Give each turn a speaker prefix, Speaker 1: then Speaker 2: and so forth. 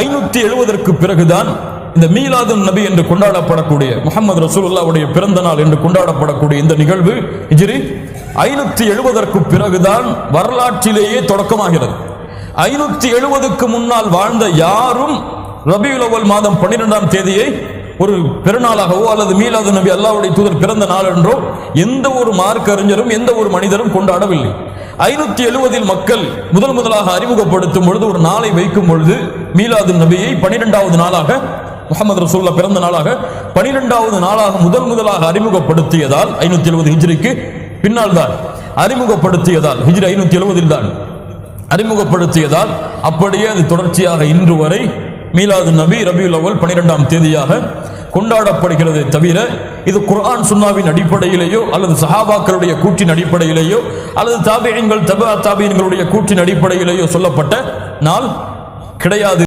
Speaker 1: ஐநூத்தி எழுபதற்கு பிறகுதான் இந்த மீலாது நபி என்று கொண்டாடப்படக்கூடிய முகமது ரசூலுல்லாவுடைய பிறந்த நாள் என்று கொண்டாடப்படக்கூடிய இந்த நிகழ்வு இஜிரி ஐநூத்தி எழுபதற்கு பிறகுதான் வரலாற்றிலேயே தொடக்கமாகிறது. ஐநூத்தி எழுபதுக்கு முன்னால் வாழ்ந்த யாரும் ரபியுலவல் மாதம் பன்னிரெண்டாம் தேதியை ஒரு பெருநாளாகவோ அல்லது மீலாது நபி அல்லாவுடைய தூதர் பிறந்த நாள் என்றோ எந்த ஒரு மார்க்கறிஞரும் எந்த ஒரு மனிதரும் கொண்டாடவில்லை. ஐநூத்தி எழுபதில் மக்கள் முதல் முதலாக அறிமுகப்படுத்தும் பொழுது ஒரு நாளை வைக்கும் பொழுது மீலாது நபியை பனிரெண்டாவது நாளாக முகமது ரசூல்லா பிறந்த நாளாக பனிரெண்டாவது நாளாக முதல் முதலாக அறிமுகப்படுத்தியதால் ஐநூத்தி எழுபது ஹிஜ்ரிக்கு பின்னால் தான் அறிமுகப்படுத்தியதால் ஹிஜ்ரி ஐநூத்தி எழுபதில் தான் அறிமுகப்படுத்தியதால் அப்படியே அது தொடர்ச்சியாக இன்று வரை மீலாது நபி ரபியுல் அவல் பனிரெண்டாம் தேதியாக கொண்டாடப்படுகிறது தவிர இது குர்ஆன் சுன்னாவின் அடிப்படையிலேயோ அல்லது சஹாபாக்களுடைய கூற்றின் அடிப்படையிலேயோ அல்லது தாபியங்கள் தபா தாபியங்களுடைய கூற்றின் அடிப்படையிலேயோ சொல்லப்பட்ட நாள் கிடையாது.